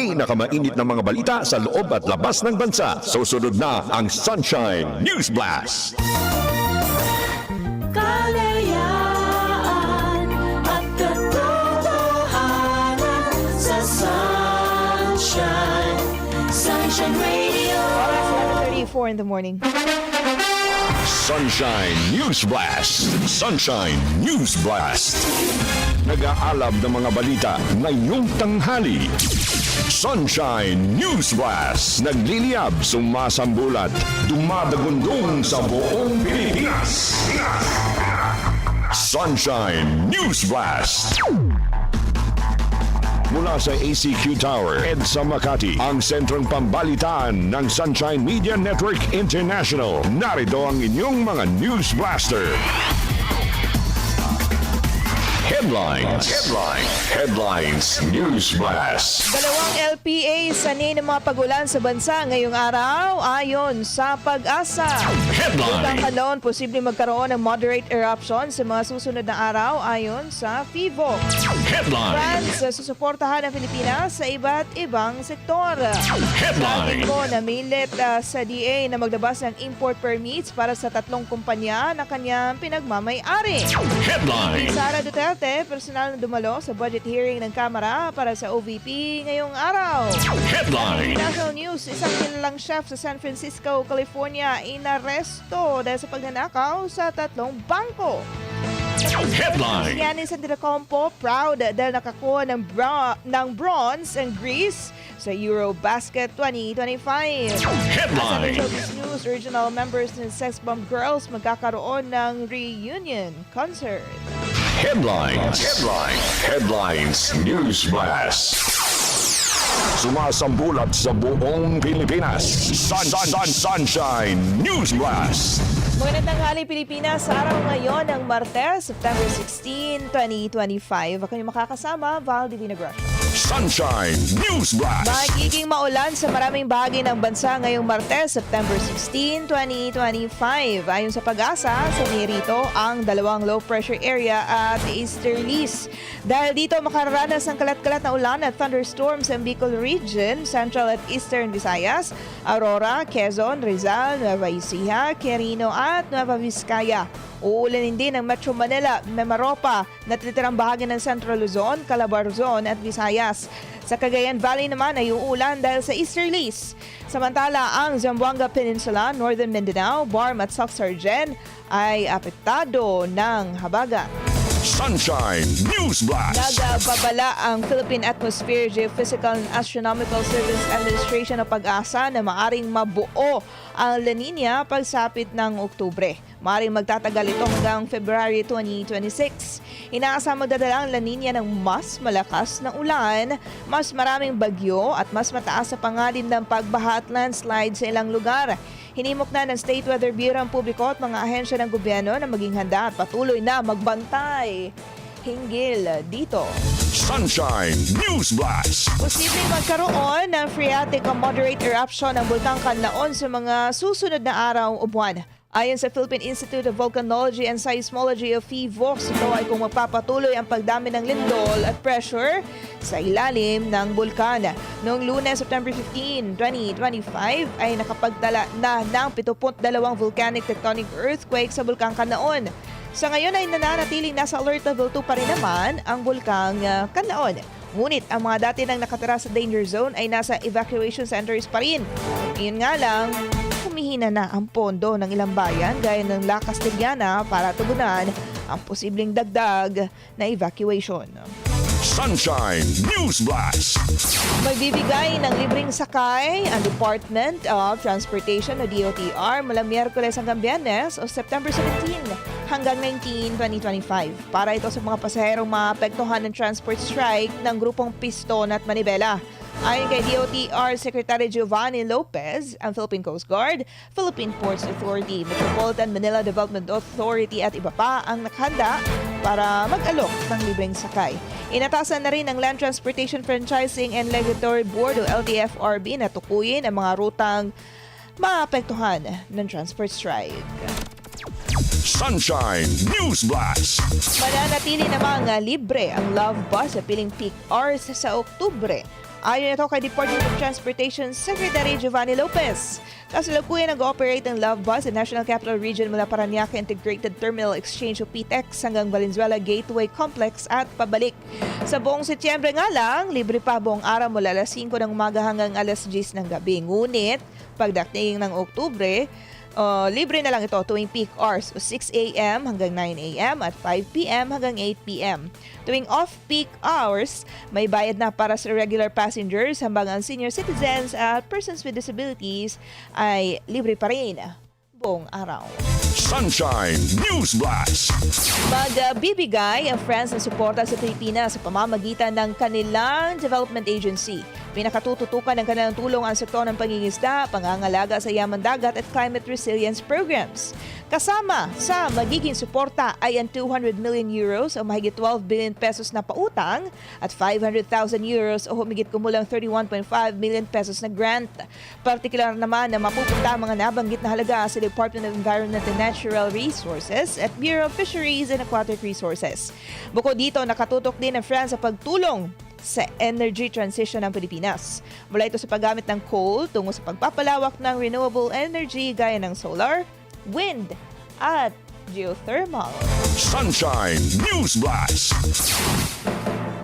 pinakamainit na mga balita sa loob at labas ng bansa. Susunod na ang Sunshine News Blast. Kalayaan at katotohanan sa Sunshine, Sunshine Radio. Oras 11.34 in the morning. Sunshine News Blast. Sunshine News Blast. Nag-aalab ng mga balita ngayong tanghali. Sunshine News Blast. Nagliliyab, sumasambulat, dumadagundong sa buong Pilipinas. Sunshine News Blast. Mula sa ACQ Tower, EDSA Makati, ang sentrong pambalitaan ng Sunshine Media Network International. Narito ang inyong mga News Blaster. Headlines. Headlines. Headlines. News Blast. Dalawang LPA sanay ng mga pagulan sa bansa ngayong araw ayon sa pag-asa. Headline. Kalon, posible magkaroon ng moderate eruption sa mga susunod na araw ayon sa FIVO. Headline. France, susuportahan ang Pilipinas sa iba't ibang sektor. Headline. Sabi ko na milit ah, sa DA na maglabas ng import permits para sa tatlong kumpanya na kanyang pinagmamay-ari. Headline. Sara Duterte, personal na dumalo sa budget hearing ng Kamara para sa OVP ngayong araw. Headline. National News, isang kilalang chef sa San Francisco, California, inaresto dahil sa pagnanakaw sa tatlong bangko. Headline. Giannis Antetokounmpo proud dahil nakakuha ng, bra- ng bronze ang Greece sa Eurobasket 2025. Headline. Showbiz News, original members ng Sex Bomb Girls magkakaroon ng reunion concert. Headlines. Headlines. Headlines. News Blast. Sumasambulat sa buong Pilipinas. Sun, sun, sun, sunshine News Blast. Magandang tanghali Pilipinas sa araw ngayon ng Martes, September 16, 2025. Ako yung makakasama, Val Divina Grasha. Sunshine News Blast. Magiging maulan sa maraming bahagi ng bansa ngayong Martes, September 16, 2025. Ayon sa pag-asa, sa nirito ang dalawang low pressure area at easterlies. Dahil dito makararanas ng kalat-kalat na ulan at thunderstorms sa Bicol Region, Central at Eastern Visayas, Aurora, Quezon, Rizal, Nueva Ecija, Quirino at Nueva Vizcaya. Uulanin din ang Metro Manila, Memaropa, natitirang bahagi ng Central Luzon, Calabarzon at Visayas. Sa Cagayan Valley naman ay uulan dahil sa easterlies. Samantala, ang Zamboanga Peninsula, Northern Mindanao, Barm at South Sargen ay apektado ng habagat. Sunshine News Blast. Nagbabala ang Philippine Atmosphere Geophysical and Astronomical Service Administration ng pag-asa na maaring mabuo ang La Nina pagsapit ng Oktubre. Maaring magtatagal ito hanggang February 2026. Inaasang magdadala ang La Nina ng mas malakas na ulan, mas maraming bagyo at mas mataas sa pangalim ng pagbaha at landslide sa ilang lugar. Hinimok na ng State Weather Bureau ang publiko at mga ahensya ng gobyerno na maging handa at patuloy na magbantay hinggil dito. Sunshine News Blast. Posibleng magkaroon ng phreatic o moderate eruption ng Bulkang Kanlaon sa mga susunod na araw o buwan. Ayon sa Philippine Institute of Volcanology and Seismology of PHIVOX, ito ay kung magpapatuloy ang pagdami ng lindol at pressure sa ilalim ng bulkan. Noong lunes, September 15, 2025, ay nakapagtala na ng 72 volcanic tectonic earthquake sa Bulkang Kanlaon. Sa ngayon ay nananatiling nasa alert level 2 pa rin naman ang Bulkang uh, Kanlaon. Ngunit ang mga dati nang nakatira sa danger zone ay nasa evacuation centers pa rin. Ngayon nga lang, humihina na ang pondo ng ilang bayan gaya ng La Castellana para tugunan ang posibleng dagdag na evacuation. Sunshine News Blast. Magbibigay ng libreng sakay ang Department of Transportation o DOTR mula Miyerkules hanggang Biyernes o September 17 hanggang 19, 2025 para ito sa mga pasaherong maapektuhan ng transport strike ng grupong Piston at Manibela. Ayon kay DOTR Secretary Giovanni Lopez, ang Philippine Coast Guard, Philippine Ports Authority, Metropolitan Manila Development Authority at iba pa ang nakahanda para mag-alok ng libreng sakay. Inatasan na rin ng Land Transportation Franchising and Regulatory Board o LTFRB na tukuyin ang mga rutang maapektuhan ng transport strike. Sunshine News Blast. Mananatili namang libre ang Love Bus sa piling peak hours sa Oktubre. Ayon ito kay Department of Transportation Secretary Giovanni Lopez. Kasalukuyan nag-ooperate ang Love Bus sa National Capital Region mula Paranaque Integrated Terminal Exchange o PTEX hanggang Valenzuela Gateway Complex at pabalik. Sa buong Setyembre nga lang, libre pa buong araw mula alas 5 ng umaga hanggang alas 10 ng gabi. Ngunit, pagdating ng Oktubre, Uh, libre na lang ito tuwing peak hours o 6 a.m. hanggang 9 a.m. at 5 p.m. hanggang 8 p.m. Tuwing off-peak hours, may bayad na para sa regular passengers habang ang senior citizens at persons with disabilities ay libre pa rin buong araw. Sunshine News Blast. Magbibigay ang France ng suporta sa Pilipinas sa pamamagitan ng kanilang development agency. Pinakatututukan ng kanilang tulong ang sektor ng pangingisda, pangangalaga sa yaman dagat at climate resilience programs. Kasama sa magiging suporta ay ang 200 million euros o mahigit 12 billion pesos na pautang at 500,000 euros o humigit kumulang 31.5 million pesos na grant. Partikular naman na mapupunta ang mga nabanggit na halaga sa Department of Environment and Natural Resources at Bureau of Fisheries and Aquatic Resources. Bukod dito, nakatutok din ang France sa pagtulong sa energy transition ng Pilipinas. Mula ito sa paggamit ng coal tungo sa pagpapalawak ng renewable energy gaya ng solar, wind, at geothermal. Sunshine News Blast.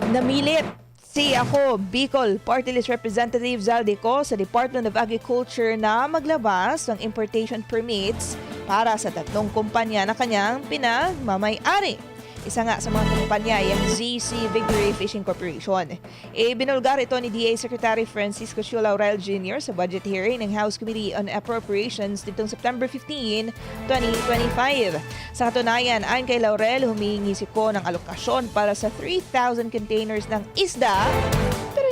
Namilit si ako, Bicol Party List Representative Zaldico sa Department of Agriculture na maglabas ng importation permits para sa tatlong kumpanya na kanyang pinagmamay-ari. Isa nga sa mga kumpanya ay ang ZC Victory Fishing Corporation. E binulgar ito ni DA Secretary Francisco Chu Laurel Jr. sa budget hearing ng House Committee on Appropriations nitong September 15, 2025. Sa katunayan, ayon kay Laurel, humihingi si Ko ng alokasyon para sa 3,000 containers ng isda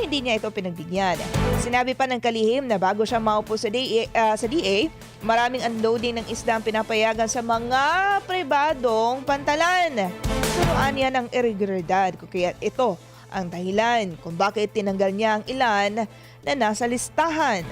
hindi niya ito pinagbigyan. Sinabi pa ng kalihim na bago siya maupo sa DA, ah, sa DA maraming unloading ng isda ang pinapayagan sa mga pribadong pantalan. Turuan niya ng irregularidad kung kaya ito ang dahilan kung bakit tinanggal niya ang ilan na nasa listahan.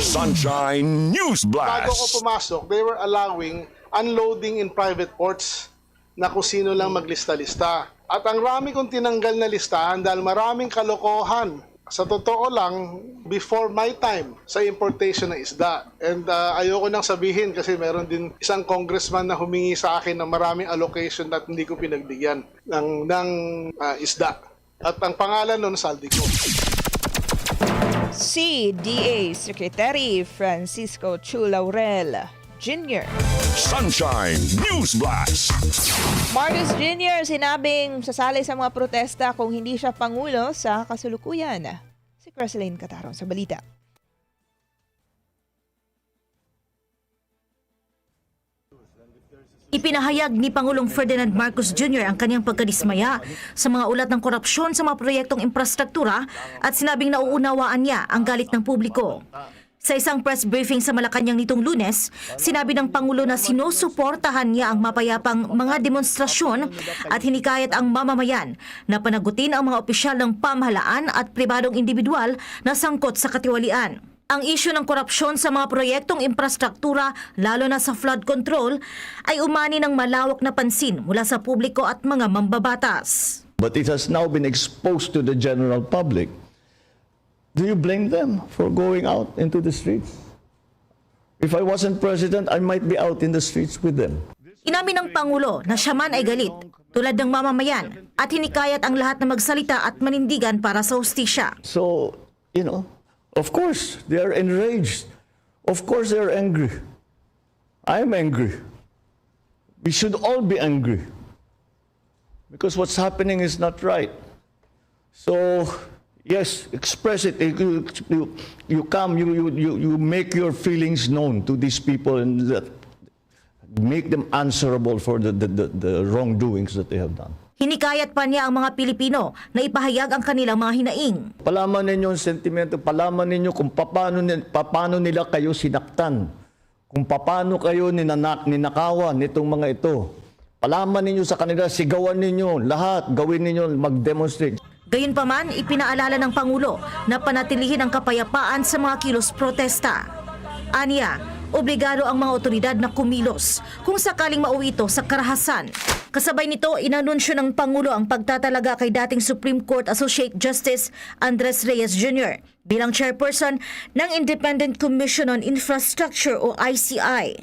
Sunshine News bago ko Blast. pumasok, they were allowing unloading in private ports na kung sino lang maglista-lista. At ang rami kong tinanggal na listahan dahil maraming kalokohan. Sa totoo lang, before my time sa importation ng isda. And uh, ayoko nang sabihin kasi meron din isang congressman na humingi sa akin ng maraming allocation at hindi ko pinagbigyan ng, ng uh, isda. At ang pangalan nun, saldi ko. Si DA Secretary Francisco Chu Laurel Jr. Sunshine News Blast. Marcos Jr. sinabing sasali sa mga protesta kung hindi siya pangulo sa kasulukuyan. Si Creseline Catarong sa balita. Ipinahayag ni Pangulong Ferdinand Marcos Jr. ang kanyang pagkadismaya sa mga ulat ng korupsyon sa mga proyektong infrastruktura at sinabing nauunawaan niya ang galit ng publiko. Sa isang press briefing sa Malacanang nitong lunes, sinabi ng Pangulo na sinusuportahan niya ang mapayapang mga demonstrasyon at hinikayat ang mamamayan na panagutin ang mga opisyal ng pamahalaan at pribadong individual na sangkot sa katiwalian. Ang isyu ng korupsyon sa mga proyektong infrastruktura, lalo na sa flood control, ay umani ng malawak na pansin mula sa publiko at mga mambabatas. But it has now been exposed to the general public. Do you blame them for going out into the streets? If I wasn't president, I might be out in the streets with them. Inamin ng Pangulo na siya man ay galit, tulad ng mamamayan, at hinikayat ang lahat na magsalita at manindigan para sa hustisya. So, you know, of course, they are enraged. Of course, they are angry. I'm angry. We should all be angry. Because what's happening is not right. So, yes, express it. You, you, you come, you, you, you, make your feelings known to these people and make them answerable for the, the, the, the wrongdoings that they have done. Hinikayat pa niya ang mga Pilipino na ipahayag ang kanilang mga hinaing. Palaman ninyo ang sentimento, palaman ninyo kung paano, paano nila kayo sinaktan, kung paano kayo ninanak, ninakawan nitong mga ito. Palaman ninyo sa kanila, sigawan ninyo, lahat, gawin ninyo, mag-demonstrate. Gayunpaman, ipinaalala ng Pangulo na panatilihin ang kapayapaan sa mga kilos protesta. Aniya, obligado ang mga otoridad na kumilos kung sakaling mauwi ito sa karahasan. Kasabay nito, inanunsyo ng Pangulo ang pagtatalaga kay dating Supreme Court Associate Justice Andres Reyes Jr. bilang chairperson ng Independent Commission on Infrastructure o ICI.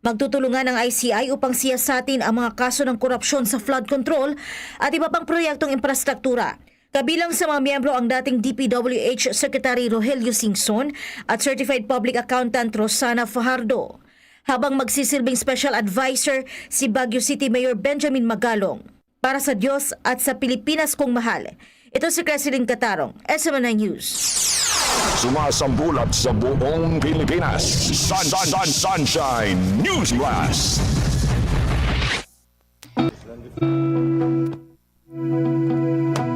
Magtutulungan ang ICI upang siyasatin ang mga kaso ng korupsyon sa flood control at iba pang proyektong infrastruktura. Kabilang sa mga miyembro ang dating DPWH Secretary Rogelio Singson at Certified Public Accountant Rosana Fajardo. Habang magsisilbing special advisor si Baguio City Mayor Benjamin Magalong. Para sa Diyos at sa Pilipinas kong mahal. Ito si Cresilin Catarong, SMNI News. Sumasambulat sa buong Pilipinas. Sun, sun, sun, Sunshine News Blast. Ako ang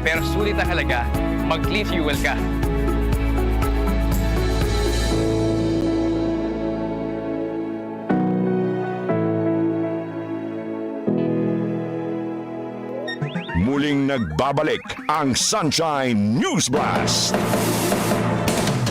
pero sulit ang halaga, mag-clean fuel ka. Muling nagbabalik ang Sunshine News Blast.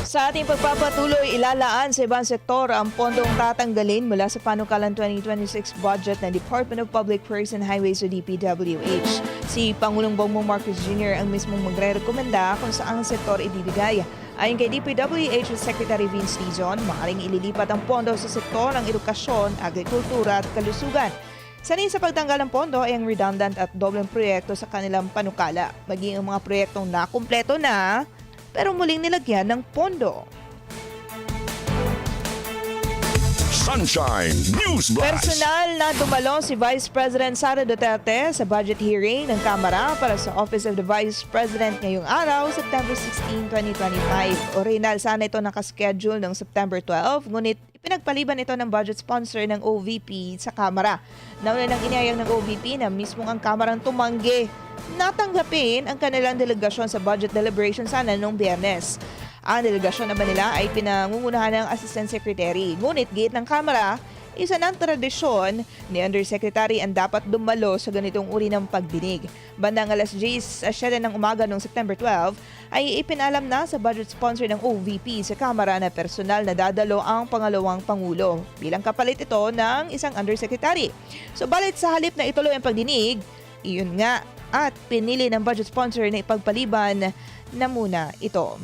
Sa ating pagpapatuloy, ilalaan sa ibang sektor ang pondong tatanggalin mula sa panukalan 2026 budget ng Department of Public Works and Highways o DPWH. Si Pangulong Bongbong Marcos Jr. ang mismong magre-rekomenda kung saan sektor ibibigay. Ayon kay DPWH Secretary Vince Dizon, maaaring ililipat ang pondo sa sektor ng edukasyon, agrikultura at kalusugan. Sanay sa pagtanggal ng pondo ay ang redundant at dobleng proyekto sa kanilang panukala, maging ang mga proyektong nakumpleto na pero muling nilagyan ng pondo. Sunshine News Blast. Personal na dumalo si Vice President Sara Duterte sa budget hearing ng Kamara para sa Office of the Vice President ngayong araw, September 16, 2025. Original sana ito nakaschedule ng September 12, ngunit ipinagpaliban ito ng budget sponsor ng OVP sa Kamara. Nauna nang inayang ng OVP na mismong ang Kamarang tumanggi natanggapin ang kanilang delegasyon sa budget deliberation sana noong biyernes. Ang delegasyon naman nila ay pinangungunahan ng Assistant Secretary. Ngunit gate ng Kamara, isa ng tradisyon ni Undersecretary ang dapat dumalo sa ganitong uri ng pagdinig. Bandang alas 10 sa 7 ng umaga noong September 12 ay ipinalam na sa budget sponsor ng OVP sa Kamara na personal na dadalo ang pangalawang Pangulo. Bilang kapalit ito ng isang Undersecretary. So balit sa halip na ituloy ang pagdinig, iyon nga at pinili ng budget sponsor na ipagpaliban na muna ito.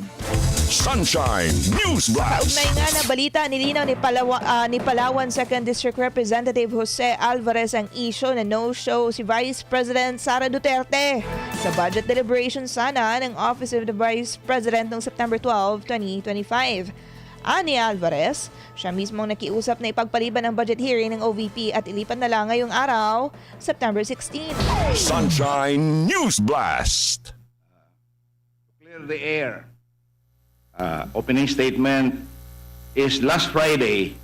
Sunshine News Blast. Kaugnay nga na balita, nilinaw ni, Palawa, ah, ni Palawan 2nd District Representative Jose Alvarez ang issue na no-show si Vice President Sara Duterte sa budget deliberation sana ng Office of the Vice President noong September 12, 2025. Ani Alvarez, siya mismo nakiusap na ipagpaliban ang budget hearing ng OVP at ilipat na lang ngayong araw, September 16. Sunshine News Blast. clear the air. Uh, opening statement is last Friday.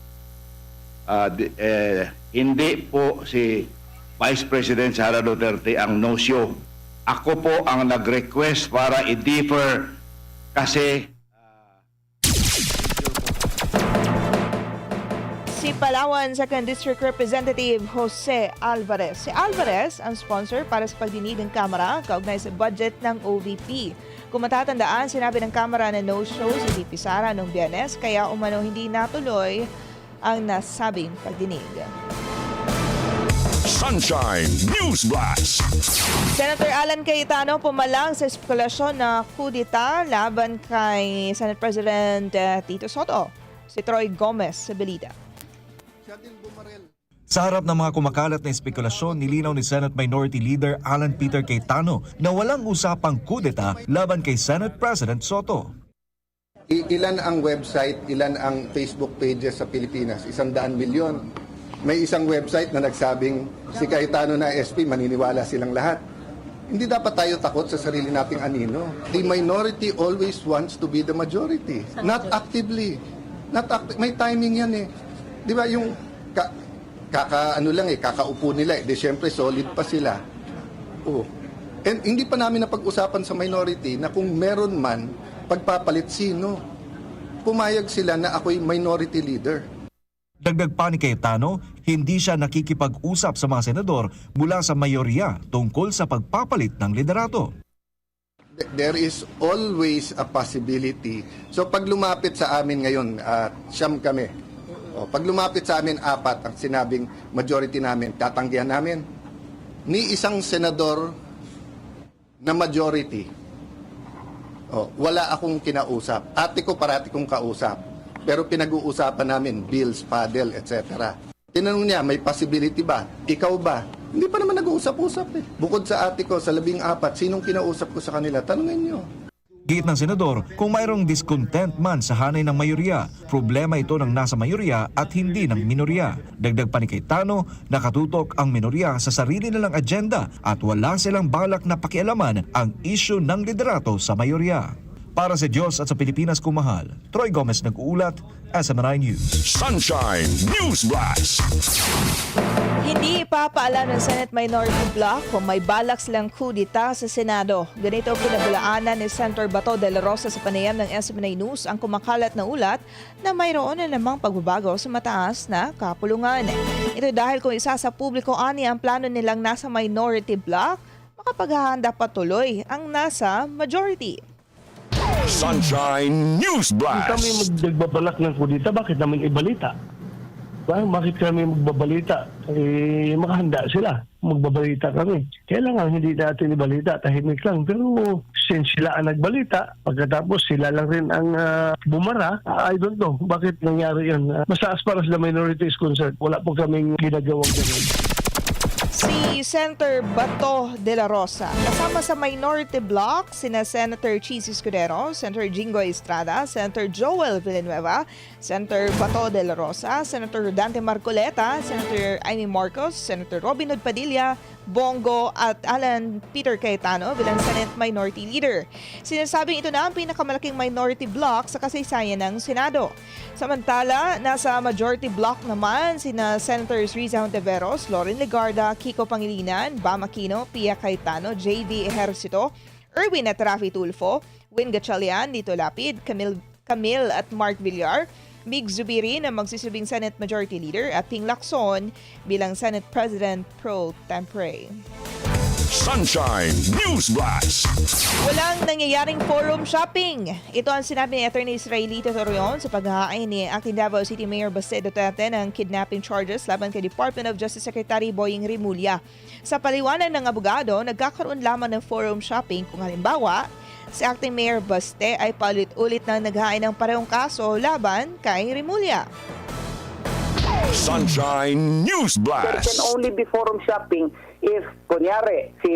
Uh, di- eh, hindi po si Vice President Sara Duterte ang no-show. Ako po ang nag-request para i-defer kasi si Palawan 2nd District Representative Jose Alvarez. Si Alvarez ang sponsor para sa pagdinig ng Kamara kaugnay sa budget ng OVP. Kung matatandaan, sinabi ng Kamara na no-show si VP Sara noong biyernes kaya umano hindi natuloy ang nasabing pagdinig. Sunshine News Blast. Senator Alan Cayetano pumalang sa espekulasyon na kudita laban kay Senate President eh, Tito Soto. Si Troy Gomez sa Belida. Sa harap ng mga kumakalat na espekulasyon, nilinaw ni Senate Minority Leader Alan Peter Cayetano na walang usapang kudeta laban kay Senate President Soto. I- ilan ang website, ilan ang Facebook pages sa Pilipinas? Isang daan milyon. May isang website na nagsabing si Cayetano na SP, maniniwala silang lahat. Hindi dapat tayo takot sa sarili nating anino. The minority always wants to be the majority. Not actively. Not acti- May timing yan eh. Di ba yung ka, kaka ano lang eh, kakaupo nila eh. Di syempre solid pa sila. Oh. And hindi pa namin napag-usapan sa minority na kung meron man pagpapalit sino. Pumayag sila na ako'y minority leader. Dagdag pa ni Cayetano, hindi siya nakikipag-usap sa mga senador mula sa mayorya tungkol sa pagpapalit ng liderato. Th- There is always a possibility. So pag lumapit sa amin ngayon, at siyam kami. O, pag lumapit sa amin apat ang sinabing majority namin, tatanggihan namin. Ni isang senador na majority, o, wala akong kinausap. Ate ko parati kong kausap. Pero pinag-uusapan namin bills, paddle, etc. Tinanong niya, may possibility ba? Ikaw ba? Hindi pa naman nag-uusap-usap eh. Bukod sa ate ko, sa labing apat, sinong kinausap ko sa kanila? Tanungin niyo. Git ng senador, kung mayroong discontent man sa hanay ng mayorya, problema ito ng nasa mayorya at hindi ng minorya. Dagdag pa ni Cayetano, nakatutok ang minorya sa sarili nilang agenda at wala silang balak na pakialaman ang isyu ng liderato sa mayorya. Para sa Diyos at sa Pilipinas kumahal, Troy Gomez nag-uulat, SMNI News. Sunshine News Blast. Hindi ipapaalam ng Senate Minority Bloc kung may balak silang kudita sa Senado. Ganito ang pinabulaanan ni Senator Bato de la Rosa sa panayam ng SMNA News ang kumakalat na ulat na mayroon na namang pagbabago sa mataas na kapulungan. Ito dahil kung isa sa publiko ani ang plano nilang nasa minority block, makapaghahanda patuloy ang nasa majority. Sunshine News Blast. kami magbabalak ng kudita, bakit naman ibalita? Ba? Bakit kami magbabalita? Eh, makahanda sila. Magbabalita kami. Kailangan hindi natin ibalita, tahimik lang. Pero since sila ang nagbalita, pagkatapos sila lang rin ang ah, bumara, ah, I don't know bakit nangyari yun. Ah, basta as far as the minority is wala po kaming ginagawang ganun. Si Senator Bato de la Rosa. Kasama sa minority block, sina Senator Cheese Escudero, Senator Jingo Estrada, Senator Joel Villanueva, Senator Bato de la Rosa, Senator Dante Marcoleta, Senator Amy Marcos, Senator Robin Padilla, Bongo at Alan Peter Cayetano bilang Senate Minority Leader. Sinasabing ito na ang pinakamalaking minority block sa kasaysayan ng Senado. Samantala, nasa majority block naman sina Senators Riza Hontiveros, Loren Legarda, Kiko Pangilinan, Bam Aquino, Pia Cayetano, J.D. Ejercito, Erwin at Rafi Tulfo, Win Gatchalian, Dito Lapid, Camille, Camille at Mark Villar, Mig Zubiri na magsisilbing Senate Majority Leader at Ping Lacson bilang Senate President Pro Tempore. Sunshine News Blast. Walang nangyayaring forum shopping. Ito ang sinabi ni Attorney Israelito Torreon sa paghahain ni Acting Davao City Mayor Baste Duterte ng kidnapping charges laban kay Department of Justice Secretary Boying Rimulya. Sa paliwanag ng abogado, nagkakaroon lamang ng forum shopping kung halimbawa, si Acting Mayor Baste ay paulit-ulit na naghain ng parehong kaso laban kay Rimulya. Sunshine News There can Blast. only be forum shopping if, kunyari, si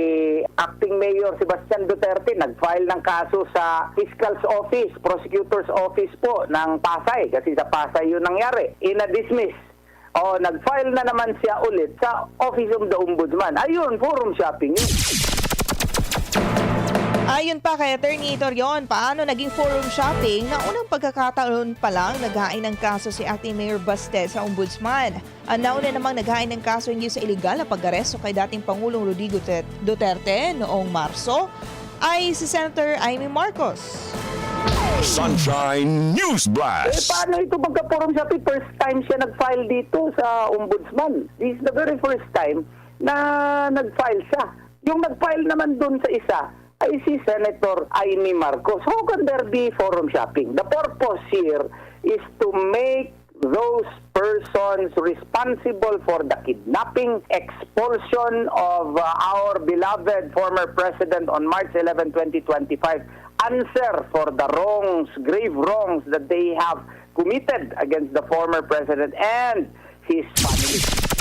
acting mayor Sebastian Duterte nag-file ng kaso sa Fiscal's Office, Prosecutor's Office po ng Pasay, kasi sa Pasay yun nangyari, ina-dismiss. O nag-file na naman siya ulit sa Office of the Ombudsman. Ayun, forum shopping yun. Ayon pa kay Attorney Torion, paano naging forum shopping na unang pagkakataon pa lang naghain ng kaso si Acting Mayor Baste sa Ombudsman. Ang nauna namang naghain ng kaso hindi sa illegal na pag-aresto kay dating Pangulong Rodrigo Duterte- noong Marso ay si Senator Amy Marcos. Sunshine News Eh, Blast. paano ito magka-forum shopping? First time siya nag-file dito sa Ombudsman. This is the very first time na nag-file siya. Yung nag-file naman dun sa isa ay si Senator Amy Marcos. How can there be forum shopping? The purpose here is to make those persons responsible for the kidnapping, expulsion of uh, our beloved former president on March 11, 2025 answer for the wrongs, grave wrongs that they have committed against the former president and his family.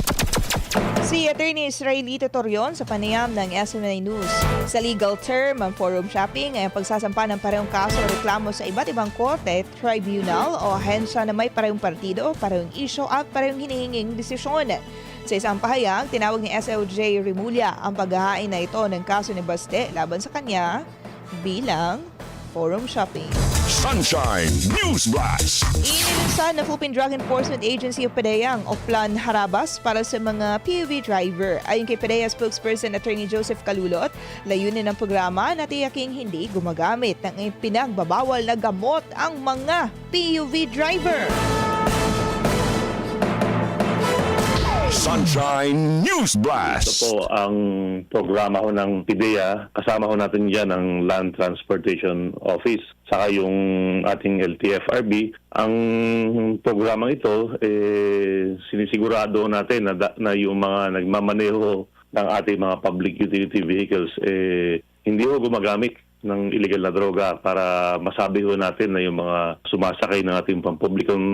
Si Attorney Israelito Torion sa panayam ng SMNA News. Sa legal term, ang forum shopping ay ang pagsasampa ng parehong kaso o reklamo sa iba't ibang korte, tribunal o ahensya na may parehong partido, parehong isyo at parehong hinihinging desisyon. Sa isang pahayag, tinawag ni SLJ Rimulya ang paghahain na ito ng kaso ni Baste laban sa kanya bilang forum shopping. Sunshine News Blast. Inilusan ng Philippine Drug Enforcement Agency o PDEA ang Oplan Harabas para sa mga PUV driver. Ayon kay PDEA spokesperson Attorney Joseph Kalulot, layunin ng programa na tiyaking hindi gumagamit ng pinagbabawal na gamot ang mga PUV driver. Sunshine News Blast. Ito po ang programa ho ng PIDEA. Kasama ho natin dyan ang Land Transportation Office saka yung ating LTFRB. Ang programang ito, eh, sinisigurado natin na, na yung mga nagmamaneho ng ating mga public utility vehicles, eh, hindi ho gumagamit ng illegal na droga para masabi ho natin na yung mga sumasakay ng ating pampublikong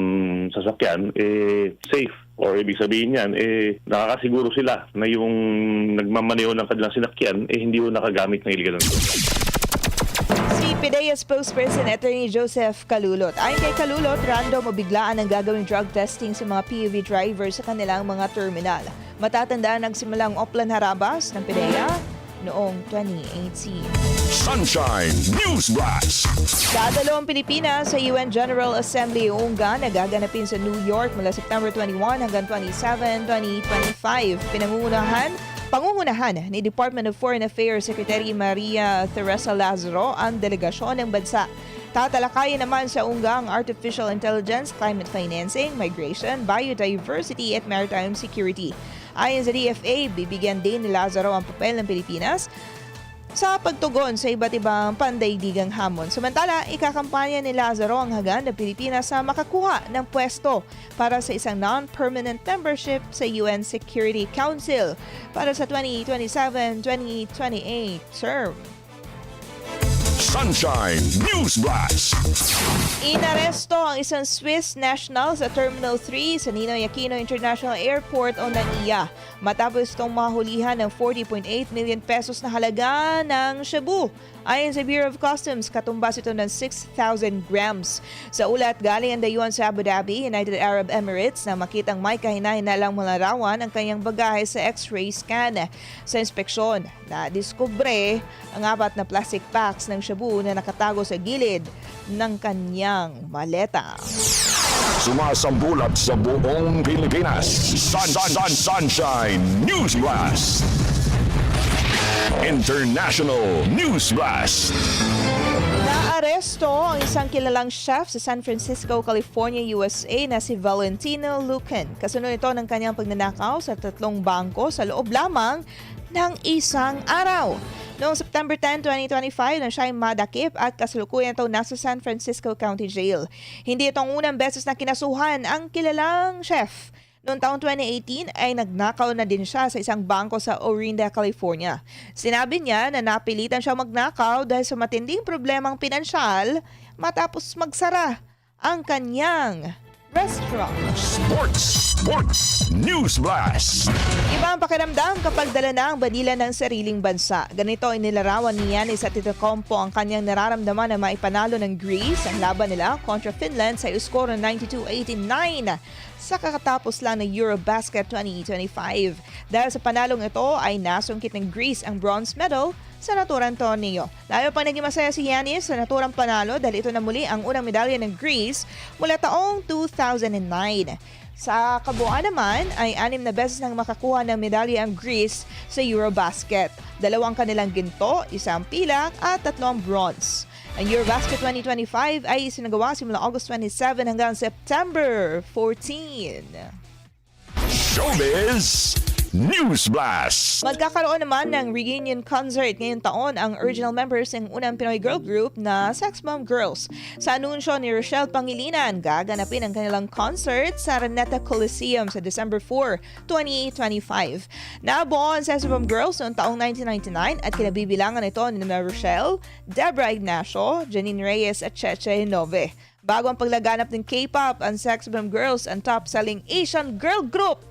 sasakyan eh safe or ibig sabihin yan eh nakakasiguro sila na yung nagmamaneho ng kanilang sinakyan eh hindi ho nakagamit ng illegal. Si PDEA spokesperson Attorney Joseph Kalulot. Ayon kay Kalulot, random o biglaan ang gagawing drug testing sa mga PUV drivers sa kanilang mga terminal. Matatandaan nagsimulang Oplan Harabas ng PDEA noong 2018. Sunshine News Blast. Dadalawang Pilipinas sa UN General Assembly UNGA na gaganapin sa New York mula September 21 hanggang 27, 2025. Pinangungunahan Pangungunahan ni Department of Foreign Affairs Secretary Maria Teresa Lazaro ang delegasyon ng bansa. Tatalakayin naman sa UNGA ang artificial intelligence, climate financing, migration, biodiversity at maritime security. Ayon sa DFA, bibigyan din ni Lazaro ang papel ng Pilipinas sa pagtugon sa iba't ibang pandaigdigang hamon. Samantala, ikakampanya ni Lazaro ang hagan ng Pilipinas sa makakuha ng pwesto para sa isang non-permanent membership sa UN Security Council para sa 2027-2028 term. Sunshine News Blast. Inaresto ang isang Swiss national sa Terminal 3 sa Ninoy Aquino International Airport o NAIA matapos itong mahulihan ng 40.8 million pesos na halaga ng shabu. Ayon sa Bureau of Customs, katumbas ito ng 6,000 grams. Sa ulat, galing ang dayuhan sa Abu Dhabi, United Arab Emirates na makitang may kahinainalang malarawan ang kanyang bagahe sa x-ray scan. Sa inspeksyon, na-diskubre ang apat na plastic packs ng shabu na nakatago sa gilid ng kanyang maleta. Sumasambulat sa buong Pilipinas. Sun, sun, sun, sunshine News Blast. International News Blast. Naaresto ang isang kilalang chef sa San Francisco, California, USA na si Valentino Lucan. Kasunod ito ng kanyang pagnanakaw sa tatlong bangko sa loob lamang ng isang araw. Noong September 10, 2025, na siya ay madakip at kasalukuyan ito nasa San Francisco County Jail. Hindi itong unang beses na kinasuhan ang kilalang chef. Noong taong 2018 ay nagnakaw na din siya sa isang bangko sa Orinda, California. Sinabi niya na napilitan siya magnakaw dahil sa matinding problemang pinansyal matapos magsara ang kanyang restaurant. Sports, Sports News Blast. Iba ang pakiramdam kapag dala na ang bandila ng sariling bansa. Ganito ay nilarawan ni Yanis at Antetokounmpo ang kanyang nararamdaman na maipanalo ng Greece ang laban nila kontra Finland sa skor ng 92-89 sa kakatapos lang ng Eurobasket 2025. Dahil sa panalong ito ay nasungkit ng Greece ang bronze medal sa naturang torneo. Lalo pa naging masaya si Yanis sa naturang panalo dahil ito na muli ang unang medalya ng Greece mula taong 2009. Sa kabuuan naman ay anim na beses nang makakuha ng medalya ang Greece sa Eurobasket. Dalawang kanilang ginto, isang pilak at tatlong bronze. Ang Eurobasket 2025 ay isinagawa simula August 27 hanggang September 14. Showbiz News Blast. Magkakaroon naman ng reunion concert ngayong taon ang original members ng unang Pinoy girl group na Sex Bomb Girls. Sa anunsyo ni Rochelle Pangilinan, gaganapin ang kanilang concert sa Araneta Coliseum sa December 4, 2025. Nabuo ang Sex Bomb Girls noong taong 1999 at kinabibilangan ito ni na Rochelle, Deborah Ignacio, Janine Reyes at Cheche Nove. Bago ang paglaganap ng K-pop, ang Sex Bomb Girls ang top-selling Asian girl group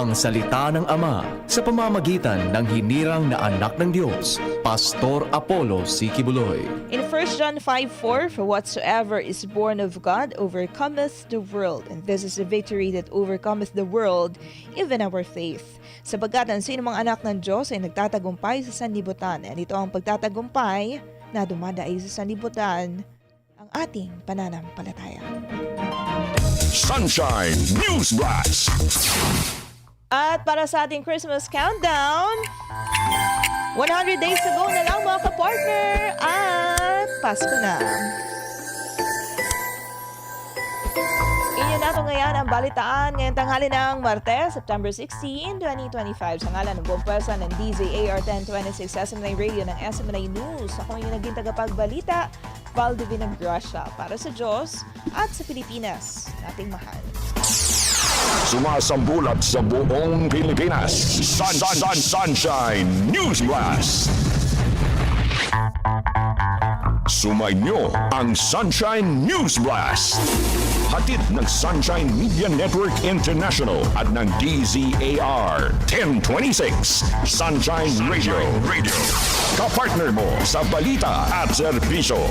Ang salita ng Ama sa pamamagitan ng hinirang na anak ng Diyos, Pastor Apollo Sikibuloy. In 1 John 5:4, For whatsoever is born of God overcometh the world, and this is the victory that overcometh the world, even our faith. Sapagkat ang sino mang anak ng Diyos ay nagtatagumpay sa sanlibutan, at ito ang pagtatagumpay na dumadaay sa sanlibutan, ang ating pananampalataya. Sunshine News Blast. At para sa ating Christmas countdown, 100 days to go na lang mga kapartner at Pasko na. Inyo na ito ngayon ang balitaan ngayong tanghali ng Martes, September 16, 2025. Sa ngalan ng buong pwersa ng DZAR 1026 SM9 Radio ng SM9 News. Ako yung naging tagapagbalita, Val Divina Gracia, para sa Diyos at sa Pilipinas, nating mahal. Sumasambulat sa buong Pilipinas. Sun, sun, sun, Sunshine News Blast. Sumainyo ang Sunshine News Blast. Hatid ng Sunshine Media Network International at ng DZAR 1026 Sunshine Radio. Radio. Kapartner mo sa balita at serbisyo.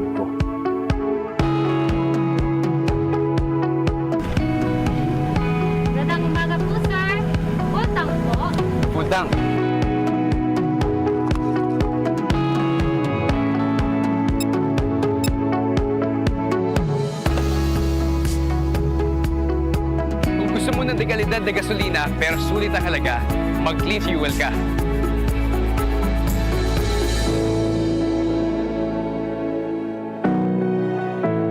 pero sulit ang halaga, mag-clean fuel ka.